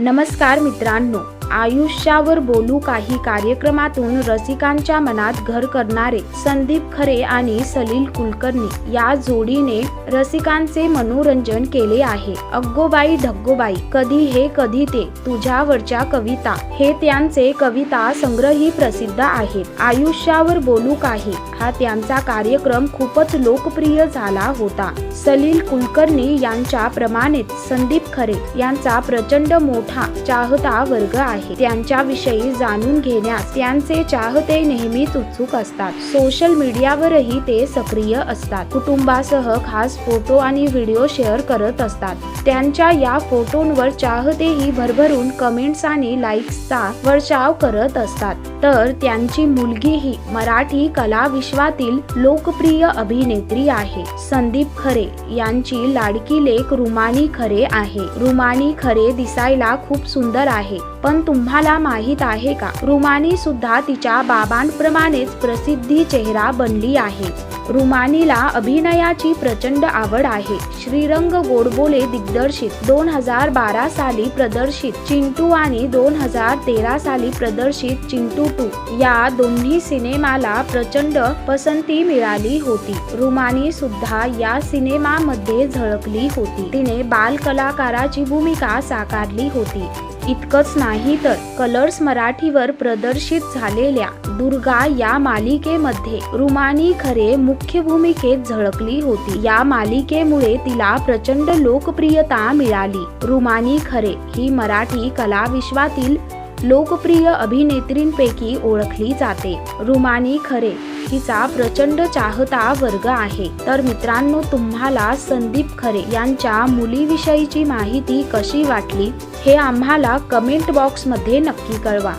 नमस्कार मित्रांनो. आयुष्यावर बोलू काही कार्यक्रमातून रसिकांच्या मनात घर करणारे संदीप खरे आणि सलील कुलकर्णी या जोडीने रसिकांचे मनोरंजन केले आहे. अग्गोबाई ढग्गोबाई कधी हे कधी ते तुझ्यावरच्या कविता हे त्यांचे कविता संग्रही प्रसिद्ध आहेत. आयुष्यावर बोलू काही हा त्यांचा कार्यक्रम खूपच लोकप्रिय झाला होता. सलील कुलकर्णी यांच्या प्रमाणेच संदीप खरे यांचा प्रचंड मोठा चाहता वर्ग आहे. त्यांच्याविषयी जाणून घेण्यास त्यांचे चाहते नेहमीच उत्सुक असतात. सोशल मीडियावरही ते सक्रिय असतात. कुटुंबासह खास फोटो आणि व्हिडिओ शेअर करत असतात. त्यांच्या या फोटोंवर चाहतेही भरभरून कमेंट्स आणि लाईक्सचा वर्षाव करत असतात. तर त्यांची मुलगीही मराठी कला विश्वातील लोकप्रिय अभिनेत्री आहे. संदीप खरे यांची लाडकी लेख रुमानी खरे आहे. रुमानी खरे दिसायला खूप सुंदर आहे. पण तुम्हाला माहीत आहे का? रुमानी सुद्धा तिच्या बाबांप्रमाणेच प्रसिद्धी चेहरा बनली आहे. रुमानीला अभिनयाची प्रचंड आवड आहे. श्रीरंग गोडबोले दिग्दर्शित दोन हजार बारा साली प्रदर्शित चिंटू आणि दोन हजार तेरा साली प्रदर्शित चिंटू टू या दोन्ही सिनेमाला प्रचंड पसंती मिळाली होती. रुमानी सुद्धा या सिनेमामध्ये झळकली होती. तिने बाल कलाकाराची भूमिका साकारली होती. इतकंच नाही तर कलर्स मराठीवर प्रदर्शित झालेल्या दुर्गा या मालिकेमध्ये रुमानी खरे मुख्य भूमिकेत झळकली होती. या मालिकेमुळे तिला प्रचंड लोकप्रियता मिळाली. रुमानी खरे ही मराठी कला विश्वातील लोकप्रिय अभिनेत्रींपैकी ओळखली जाते. रुमानी खरे हिचा प्रचंड चाहता वर्ग आहे. तर मित्रांनो तुम्हाला संदीप खरे यांच्या मुलीविषयीची माहिती कशी वाटली हे आम्हाला कमेंट बॉक्समध्ये नक्की कळवा.